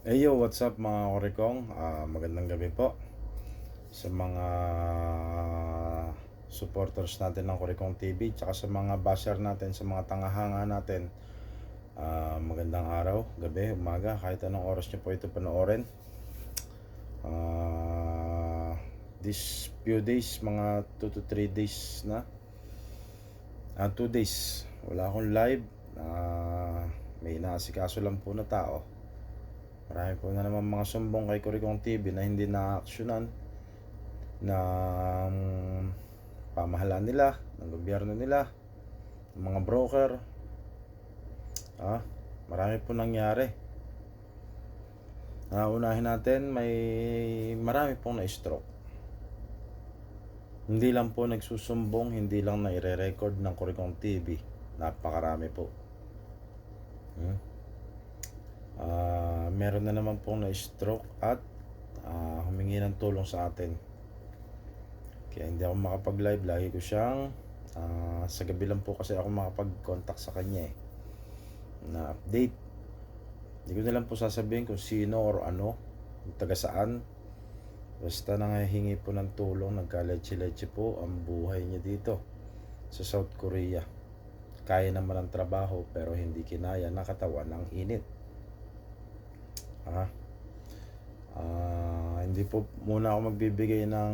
Hey yo, what's up mga korikong? Ah, magandang gabi po sa mga supporters natin ng Korikong TV tsaka sa mga basher natin, sa mga tangahanga natin. Ah, magandang araw, gabi, umaga, kahit anong oras nyo po ito panoorin. Ah, this few days, mga 2 to 3 days na. Ah, 2 days, wala akong live. Ah, may inaasikaso lang po na tao. Marami po na naman mga sumbong kay Kurikong TV na hindi na-actionan ng pamahalaan nila, ng gobyerno nila, ng mga broker. Ah, marami po nangyari. Ah, unahin natin, may marami pong na-stroke. Hindi lang po nagsusumbong, hindi lang na record ng Kurikong TV. Napakarami po. Hmm? Ah, meron na naman pong na-stroke at ah, humingi ng tulong sa atin. Kaya hindi ako makapag-live. Lagi ko siyang ah, sa gabi lang po kasi ako makapag-contact sa kanya eh. Na update. Hindi ko na lang po sasabihin kung sino or ano, taga saan. Basta nangahingi po ng tulong, nagka-leche-leche po ang buhay niya dito sa South Korea. Kaya naman ang trabaho pero hindi kinaya ng katawan ng init. Ah. Ah, hindi po muna ako magbibigay ng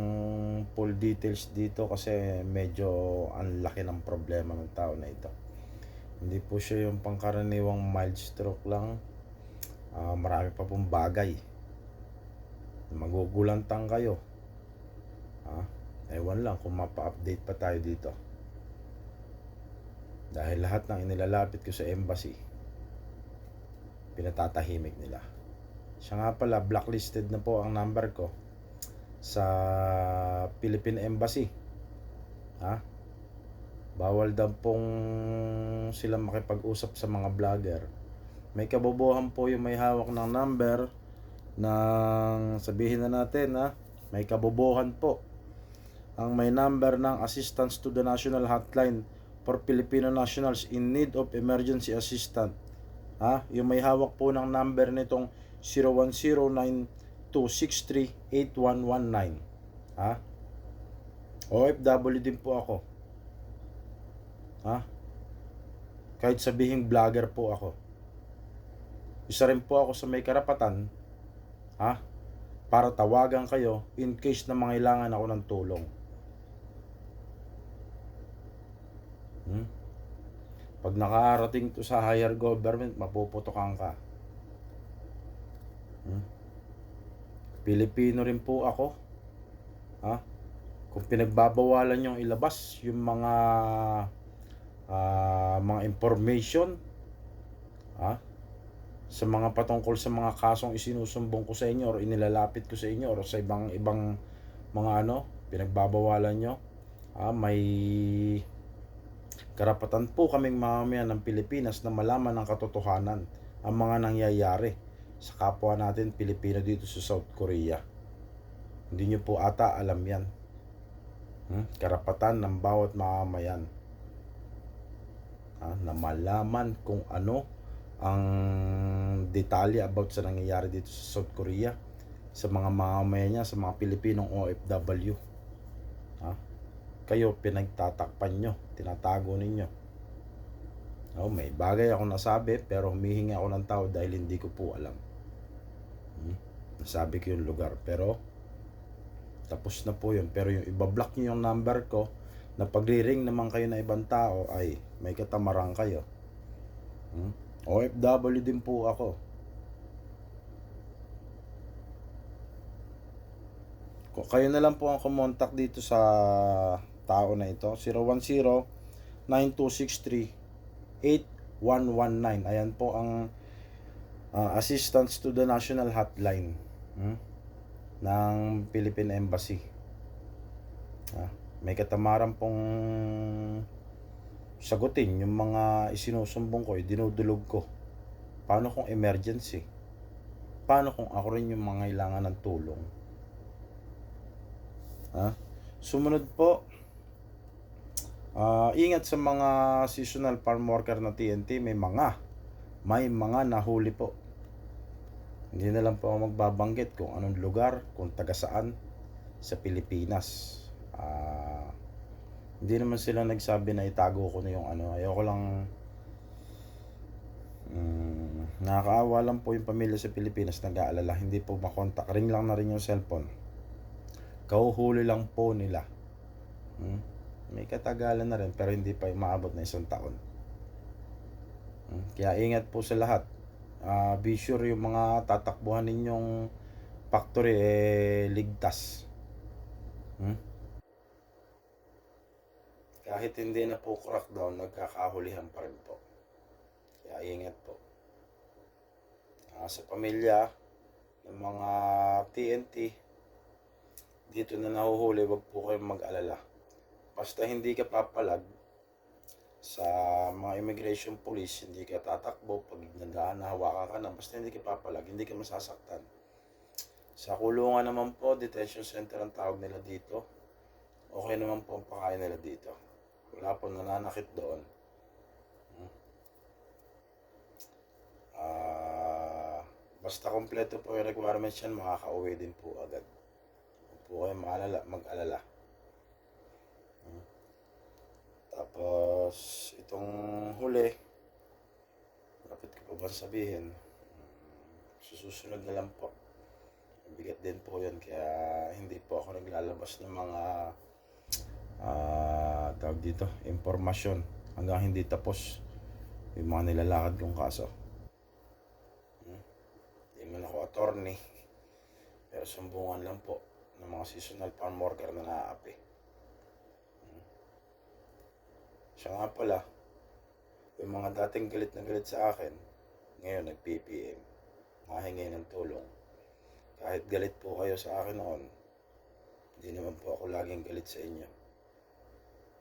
full details dito kasi medyo ang laki ng problema ng tao na ito. Hindi po siya yung pangkaraniwang mild stroke lang. Ah, marami pa pong bagay. Magugulantang kayo. Ah, ewan lang kung mapa-update pa tayo dito. Dahil lahat ng inilalapit ko sa embassy, pinatatahimik nila. Siya nga pala, blacklisted na po ang number ko sa Philippine Embassy. Ha? Bawal daw pong sila makipag-usap sa mga vlogger. May kabobohan po yung may hawak ng number ng sabihin na natin ha, may kabobohan po ang may number ng Assistance to the National Hotline for Filipino Nationals in need of emergency assistance. Ha? Yung may hawak po ng number nitong 0109-263-8119. Ha? OFW din po ako. Ha? Kahit sabihin vlogger po ako. Isa rin po ako sa may karapatan, ha? Para tawagan kayo in case na mangailangan ako ng tulong. Hmm? Pag nakarating to sa higher government, mapuputokan ka. Hmm? Pilipino rin po ako. Ha? Kung pinagbabawalan yung ilabas yung mga ah, mga information ha? sa mga patungkol sa mga kasong isinusumbong ko sa inyo or inilalapit ko sa inyo or sa ibang ibang mga ano pinagbabawalan nyo ah, may karapatan po kaming mamamayan ng Pilipinas na malaman ng katotohanan ang mga nangyayari sa kapwa natin Pilipino dito sa South Korea. Hindi nyo po ata alam yan. Hmm? Karapatan ng bawat mamamayan. Ah, na malaman kung ano ang detalye about sa nangyayari dito sa South Korea sa mga mamamayan niya, sa mga Pilipinong OFW. Ha? Kayo pinagtatakpan nyo, tinatago ninyo. Oh, may bagay ako nasabi pero humihingi ako ng tao dahil hindi ko po alam. Nasabi ko yung lugar pero tapos na po yun. Pero yung ibablock nyo yung number ko na pagre-ring naman kayo na ibang tao ay may katamarang kayo. Hmm? OFW din po ako. Kayo na lang po ang kumontak dito sa tao na ito, 010-9263-8119. Ayan po ang uh, assistance to the national hotline hmm? ng Philippine Embassy. Ah, may katamaran pong sagutin yung mga isinusumbong ko, dinudulog ko. Paano kung emergency? Paano kung ako rin yung mga kailangan ng tulong? Ha? Sumunod po, ah, ingat sa mga seasonal farm worker na TNT, may mga, may mga nahuli po. Hindi na lang po ako magbabanggit kung anong lugar, kung taga saan sa Pilipinas. Ah, hindi naman sila nagsabi na itago ko na yung ano. Ayoko lang mm, nakakaawa lang po yung pamilya sa Pilipinas nag-aalala. Hindi po makontak. Ring lang na rin yung cellphone. Kauhuli lang po nila. Hmm? May katagalan na rin pero hindi pa maabot na isang taon. Hmm? Kaya ingat po sa lahat. Ah, be sure yung mga tatakbuhan ninyong factory eh ligtas. Hmm? Kahit hindi na po crackdown, nagkakahulihan pa rin po. Kaya ingat po. Ah, sa pamilya ng mga TNT, dito na nahuhuli, wag po kayong mag-alala. Basta hindi ka papalag sa mga immigration police, hindi ka tatakbo nandaan na hawakan ka na, basta hindi ka papalag, hindi ka masasaktan. Sa kulungan naman po, detention center ang tawag nila dito. Okay naman po ang pakain nila dito. Wala po nananakit doon. Hmm. Ah, basta kompleto po yung requirements yan, makakauwi din po agad. Huwag po kayo maalala, mag-alala. Hmm. Tapos, itong huli, ko pa ba sabihin, Hmm, susunod na lang po. Bigat din po yun, kaya hindi po ako naglalabas ng mga ah tawag dito, impormasyon hanggang hindi tapos yung mga nilalakad kong kaso. Hmm? Hindi man ako attorney, pero sumbungan lang po ng mga seasonal farm worker na naaapi. Hmm? Siya nga pala, yung mga dating galit na galit sa akin, ngayon nag-PPM, mahingi ng tulong. Kahit galit po kayo sa akin noon, hindi naman po ako laging galit sa inyo.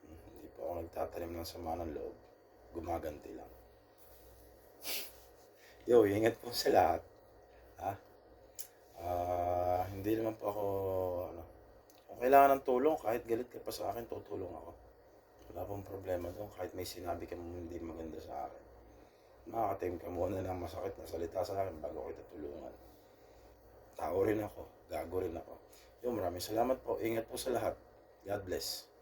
Hindi po ako nagtatanim ng sama ng loob. Gumaganti lang. Yo, ingat po sa lahat. Ha? Ah, hindi naman po ako, ano, kung kailangan ng tulong, kahit galit ka pa sa akin, tutulong ako. Wala pong problema doon, kahit may sinabi ka hindi maganda sa akin. Makakatim ka muna ng masakit na salita sa akin bago kita tulungan. Tao rin ako, gago rin ako. Yo, maraming salamat po. Ingat po sa lahat. God bless.